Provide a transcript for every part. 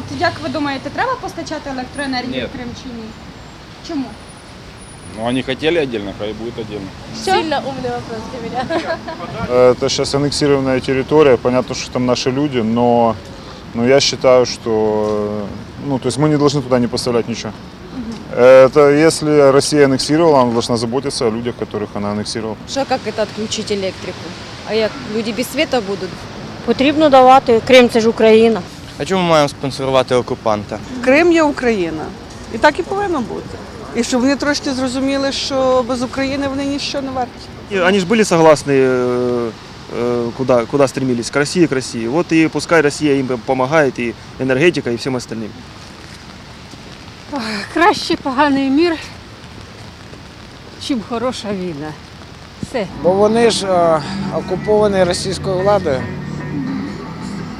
От як ви думаєте, треба постачати електроенергію Ні. в Крим чи ні? Чому? Ну, они хотели отдельно, хай будет отдельно. Сильно умный вопрос для меня. Это сейчас аннексированная территория, понятно, что там наши люди, но, но я считаю, что ну, то есть мы не должны туда не поставлять ничего. Это если Россия аннексировала, она должна заботиться о людях, которых она аннексировала. Що як це відключити електрику? А як люди без світу будуть? Потрібно давати. Крим це ж Україна. А чому ми маємо спонсорувати окупанта? Крим є Україна. І так і повинно бути. І щоб вони трошки зрозуміли, що без України вони ніщо не варті. И Они же были согласны, э, э, куда, куда стремились, к России, к России. Вот и пускай Россия им помогает, и энергетика, и всем остальным. Краще поганий мір, чим хороша війна. Все. Бо вони ж е, окуповані російською владою.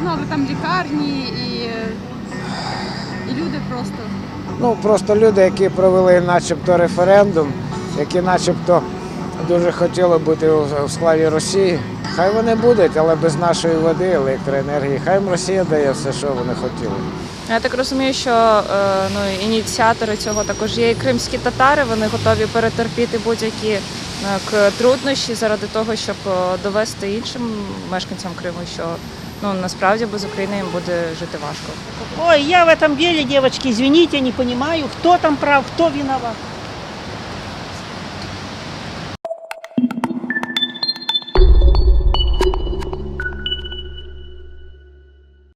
Ну, але там лікарні і, і люди просто. Ну просто люди, які провели начебто референдум, які начебто дуже хотіли бути у в складі Росії. Хай вони будуть, але без нашої води, електроенергії. Хай їм Росія дає все, що вони хотіли. Я так розумію, що е, ну, ініціатори цього також є і кримські татари. Вони готові перетерпіти будь-які е, труднощі заради того, щоб е, довести іншим мешканцям Криму, що ну насправді без України їм буде жити важко. Ой, я в этом деле, девочки, извините, не понимаю, кто там прав, кто виноват.